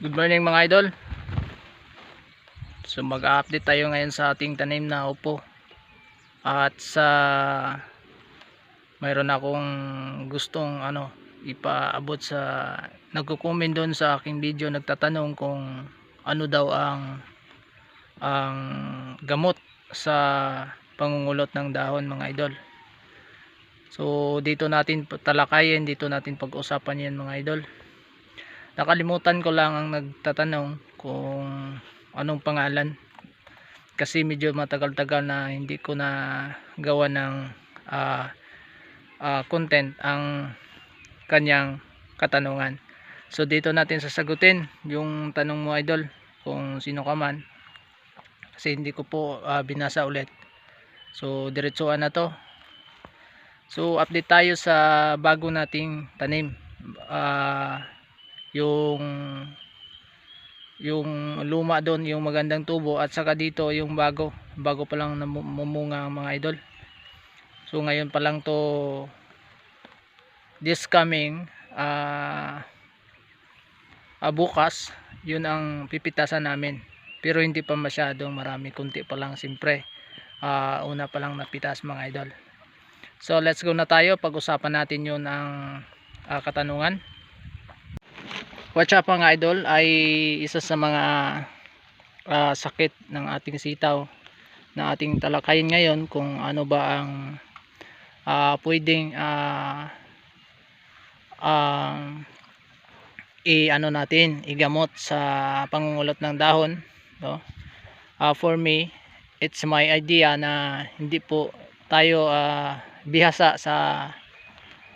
Good morning mga idol. So mag-update tayo ngayon sa ating tanim na upo. At sa mayroon akong gustong ano ipaabot sa nagko-comment doon sa aking video nagtatanong kung ano daw ang ang gamot sa pangungulot ng dahon mga idol. So dito natin talakayin, dito natin pag-usapan 'yan mga idol nakalimutan ko lang ang nagtatanong kung anong pangalan. Kasi medyo matagal-tagal na hindi ko na gawa ng ah, ah, content ang kanyang katanungan. So dito natin sasagutin yung tanong mo idol kung sino ka man. Kasi hindi ko po ah, binasa ulit. So diretsuan na to. So update tayo sa bago nating tanim. Ah yung yung luma doon yung magandang tubo at saka dito yung bago. Bago pa lang namumunga ang mga idol. So ngayon pa lang to this coming ah ah, bukas yun ang pipitasan namin. Pero hindi pa masyadong marami kunti pa lang simpre Ah, una pa lang napitas mga idol. So let's go na tayo. Pag-usapan natin yun ang ah, katanungan Watch up mga idol ay isa sa mga ah, sakit ng ating sitaw na ating talakayin ngayon kung ano ba ang ah, pwedeng ah, ang i ano natin igamot sa pangungulot ng dahon no? Ah, for me it's my idea na hindi po tayo ah, bihasa sa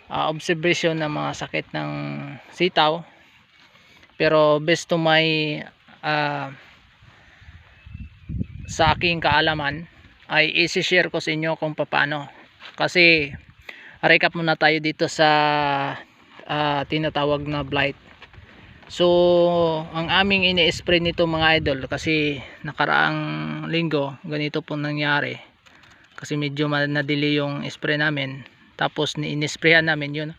ah, observation ng mga sakit ng sitaw pero based to my ah, sa aking kaalaman ay isi-share ko sa inyo kung paano kasi recap muna tayo dito sa ah, tinatawag na blight. So ang aming ini-spray nito mga idol kasi nakaraang linggo ganito po nangyari. Kasi medyo nadili yung spray namin. Tapos ni-sprayan namin yun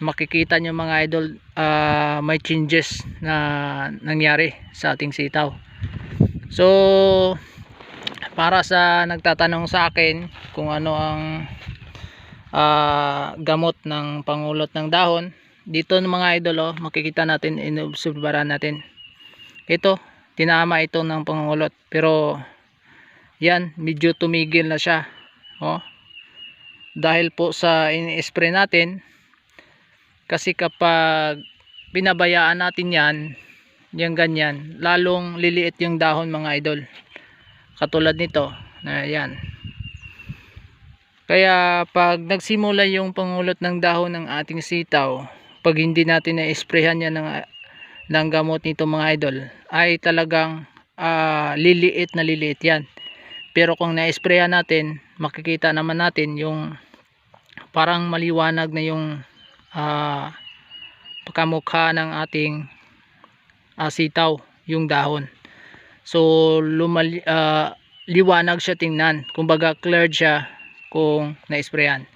makikita nyo mga idol ah, may changes na nangyari sa ating sitaw. So para sa nagtatanong sa akin kung ano ang ah, gamot ng pangulot ng dahon dito mga idol oh, makikita natin inobserbahan natin. Ito tinama ito ng pangulot pero yan medyo tumigil na siya oh. Dahil po sa ini-spray natin kasi kapag binabayaan natin yan yung ganyan lalong liliit yung dahon mga idol. Katulad nito na yan. Kaya pag nagsimula yung pangulot ng dahon ng ating sitaw pag hindi natin na-sprayhan yan ng, ng gamot nito mga idol ay talagang ah, liliit na liliit yan. Pero kung na-sprayan natin makikita naman natin yung parang maliwanag na yung ah pagkamukha ng ating ah, sitaw yung dahon. So lumali, ah, liwanag siya tingnan. Kumbaga cleared siya kung na-sprayan.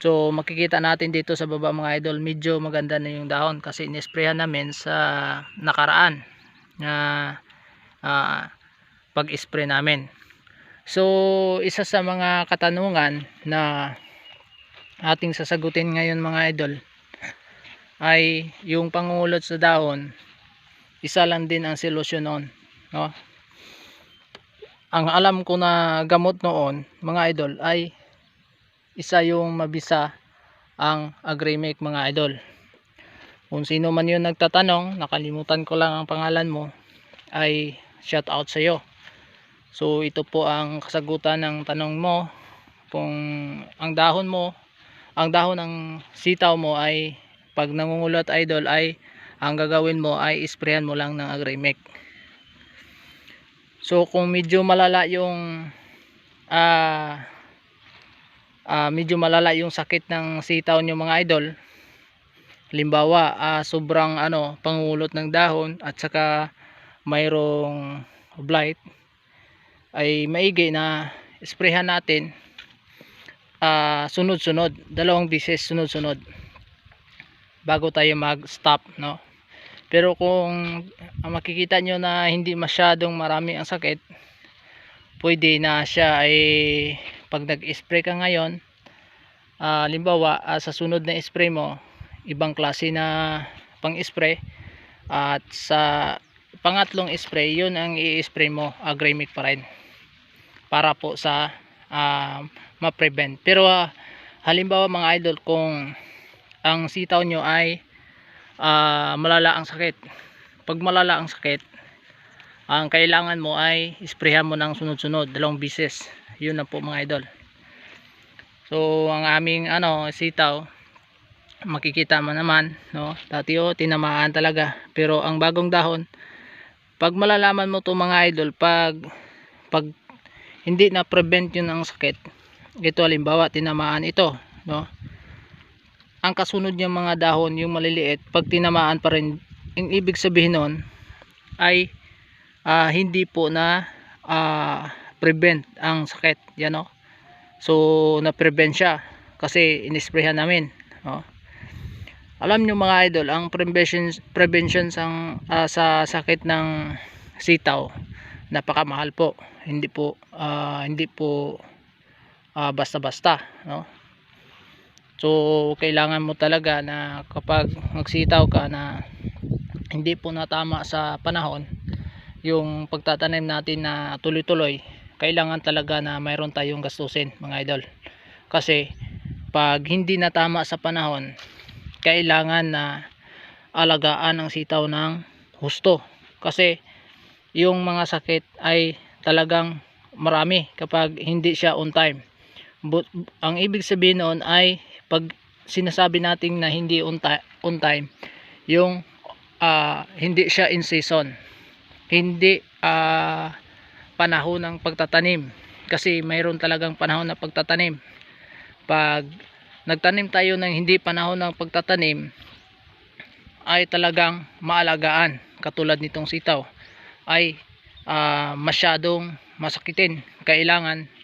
So makikita natin dito sa baba mga idol medyo maganda na yung dahon kasi in-sprayan namin sa nakaraan na ah, pag-spray namin. So isa sa mga katanungan na ating sasagutin ngayon mga idol ay yung pangungulot sa dahon isa lang din ang solusyon noon no? ang alam ko na gamot noon mga idol ay isa yung mabisa ang agrimic mga idol kung sino man yung nagtatanong nakalimutan ko lang ang pangalan mo ay shout out sa iyo so ito po ang kasagutan ng tanong mo kung ang dahon mo ang dahon ng sitaw mo ay pag nangungulot idol ay ang gagawin mo ay isprayan mo lang ng agrimic so kung medyo malala yung ah ah, medyo malala yung sakit ng sitaw nyo mga idol limbawa ah, sobrang ano pangulot ng dahon at saka mayroong blight ay maigi na sprayhan natin ah, sunod-sunod dalawang bisis sunod-sunod bago tayo mag stop no? Pero kung ah, makikita nyo na hindi masyadong marami ang sakit pwede na siya ay pag nag-spray ka ngayon ah, limbawa ah, sa sunod na spray mo ibang klase na pang spray at sa pangatlong spray yun ang i-spray mo agremic pa rin para po sa ah, ma-prevent. Pero ah, halimbawa mga idol kung ang sitaw nyo ay ah, malala ang sakit pag malala ang sakit ang kailangan mo ay isprehan mo ng sunod-sunod dalawang bisis. Yun na po mga idol. So ang aming ano sitaw makikita mo naman no? Dati oh tinamaan talaga. Pero ang bagong dahon pag malalaman mo to mga idol pag pag hindi na prevent yun ang sakit ito halimbawa tinamaan ito no? Ang kasunod niya mga dahon yung maliliit pag tinamaan pa rin ang ibig sabihin nun ay ah, hindi po na ah, prevent ang sakit yan no? So na prevent siya kasi inisprehan namin no? Alam nyo mga idol ang prevention prevention sang, ah, sa sakit ng sitaw napakamahal po. Hindi po ah, hindi po ah, basta-basta no? So kailangan mo talaga na kapag magsitaw ka na hindi po natama sa panahon yung pagtatanim natin na tuloy-tuloy kailangan talaga na mayroon tayong gastusin mga idol. Kasi pag hindi natama sa panahon kailangan na alagaan ang sitaw ng husto. Kasi yung mga sakit ay talagang marami kapag hindi siya on time But, ang ibig sabihin noon ay pag sinasabi natin na hindi on, on time yung ah, hindi siya in season. Hindi ah, panahon ng pagtatanim. Kasi mayroon talagang panahon na pagtatanim. Pag nagtanim tayo ng hindi panahon ng pagtatanim ay talagang maalagaan. Katulad nitong sitaw ay ah, masyadong masakitin. Kailangan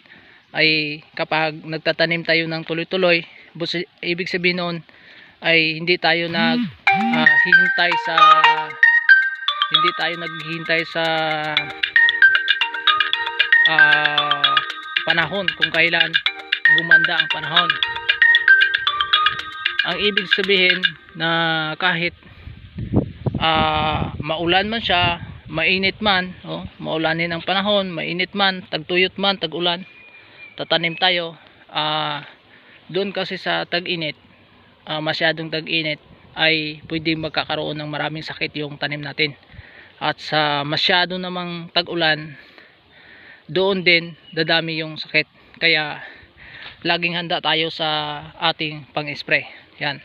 ay kapag nagtatanim tayo ng tuloy-tuloy ibig sabihin noon ay hindi tayo nag ah, hihintay sa hindi tayo naghihintay sa ah, panahon kung kailan gumanda ang panahon. Ang ibig sabihin na kahit ah, maulan man siya mainit man oh, maulanin ang panahon mainit man tagtuyot man tagulan tatanim tayo. Ah, doon kasi sa tag-init ah, masyadong tag-init ay pwedeng magkakaroon ng maraming sakit yung tanim natin. At sa masyado namang tag-ulan doon din dadami yung sakit. Kaya laging handa tayo sa ating pang-spray. Yan.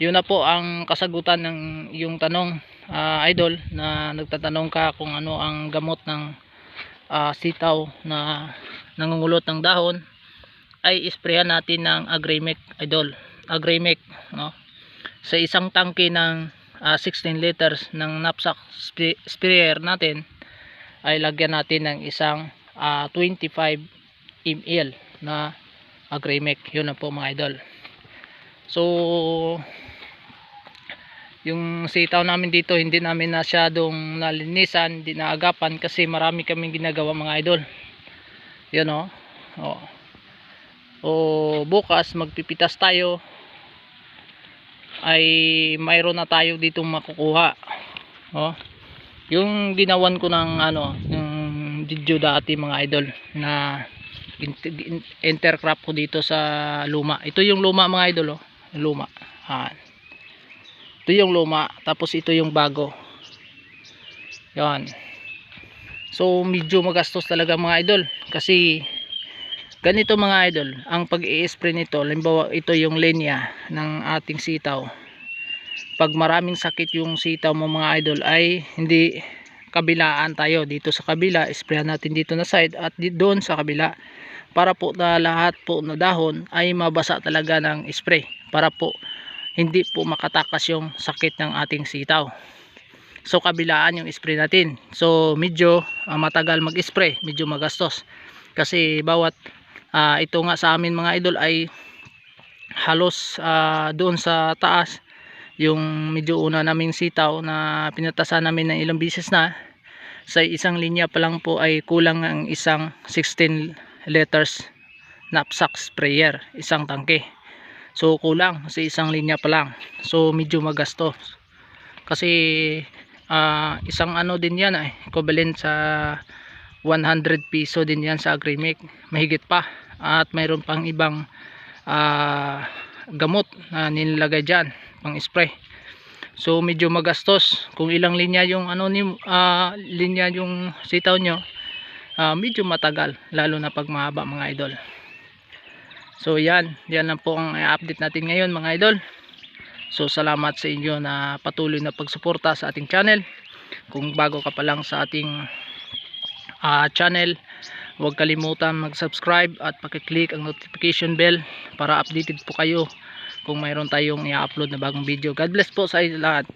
Yun na po ang kasagutan ng yung tanong ah, idol na nagtatanong ka kung ano ang gamot ng ah, sitaw na nangungulot ng dahon ay isprayan natin ng agremic idol. Agremic no? Sa isang tangke ng ah, 16 liters ng knapsack sp- sprayer natin ay lagyan natin ng isang ah, 25 ml na agremic yun na po mga idol. So yung sitaw namin dito hindi namin nasyadong nalinisan hindi naagapan kasi marami kaming ginagawa mga idol yun o o, o bukas magpipitas tayo. Ay mayroon na tayo dito makukuha. O yung ginawan ko ng ano yung video dati mga idol na in- in- intercrop ko dito sa luma. Ito yung luma mga idol oh. Luma. Ah ito yung luma tapos ito yung bago. Yan so medyo magastos talaga mga idol. Kasi ganito mga idol ang pag i-spray nito. Limbawa ito yung linya ng ating sitaw. Pag maraming sakit yung sitaw mo mga idol ay hindi kabilaan tayo. Dito sa kabila sprayan natin dito na side at doon sa kabila. Para po na lahat po na dahon ay mabasa talaga ng spray. Para po hindi po makatakas yung sakit ng ating sitaw so kabilaan yung spray natin. So medyo ah, matagal mag spray medyo magastos. Kasi bawat ah, ito nga sa amin mga idol ay halos ah, doon sa taas. Yung medyo una naming sitaw na pinatasan namin ng ilang bisis na sa isang linya pa lang po ay kulang ang isang 16 liters knapsack sprayer isang tangke. So kulang sa isang linya pa lang. So medyo magasto kasi ah, isang ano din yan ay equivalent sa 100 piso din yan sa Agrimic mahigit pa. At mayroon pang ibang ah, gamot na nilagay dyan pang spray. So medyo magastos. Kung ilang linya yung ano ni ah, linya yung sitaw nyo ah, medyo matagal. Lalo na pag mahaba mga idol. So yan. Yan lang po ang i-update natin ngayon mga idol so salamat sa inyo na patuloy na pagsuporta sa ating channel kung bago ka pa lang sa ating ah, channel huwag kalimutan mag-subscribe at pakiclick ang notification bell para updated po kayo kung mayroon tayong i-upload na bagong video. God bless po sa lahat.